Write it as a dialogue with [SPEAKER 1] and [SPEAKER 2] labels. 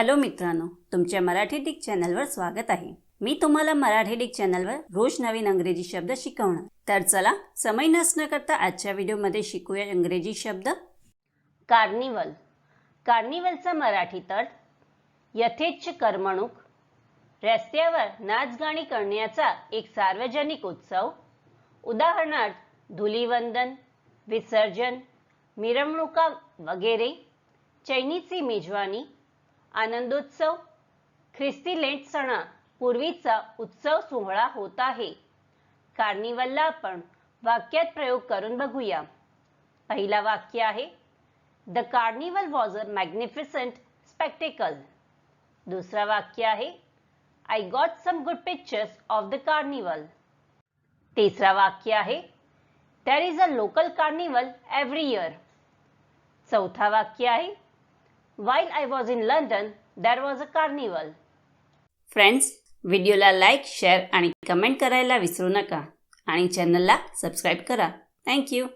[SPEAKER 1] Hello मित्रांनो तुमच्या Marathi Dick चॅनलवर स्वागत आहे. मी तुम्हाला मराठी डिक चॅनलवर रोज नवीन अंग्रेजी शब्द शिकवणार. तर चला समय नसणं करता आजच्या व्हिडिओमध्ये शिकूया इंग्रजी शब्द. कार्निवल. कार्निवलचा मराठी तट यथेच्छ करमणूक रस्त्यावर नाचगाणी करण्याचा एक सार्वजनिक उत्सव उदाहरणार्थ धुलीवंदन विसर्जन मिरवणुका वगैरे चैनीची मेजवानी आनंदोत्सव ख्रिस्ती लेंट सणा पूर्वीचा उत्सव सोहळा होत आहे. कार्निवलला आपण वाक्यात प्रयोग करून बघूया. पहिला वाक्य आहे the carnival was a magnificent spectacle. दुसरा वाक्य आहे I got some good pictures of the carnival तिसरा वाक्य आहे there is a local carnival every year चौथा वाक्य आहे while I was in London there was a carnival friends व्हिडिओला लाईक शेअर आणि कमेंट करायला विसरू नका. आणि चॅनलला सबस्क्राईब करा. थँक्यू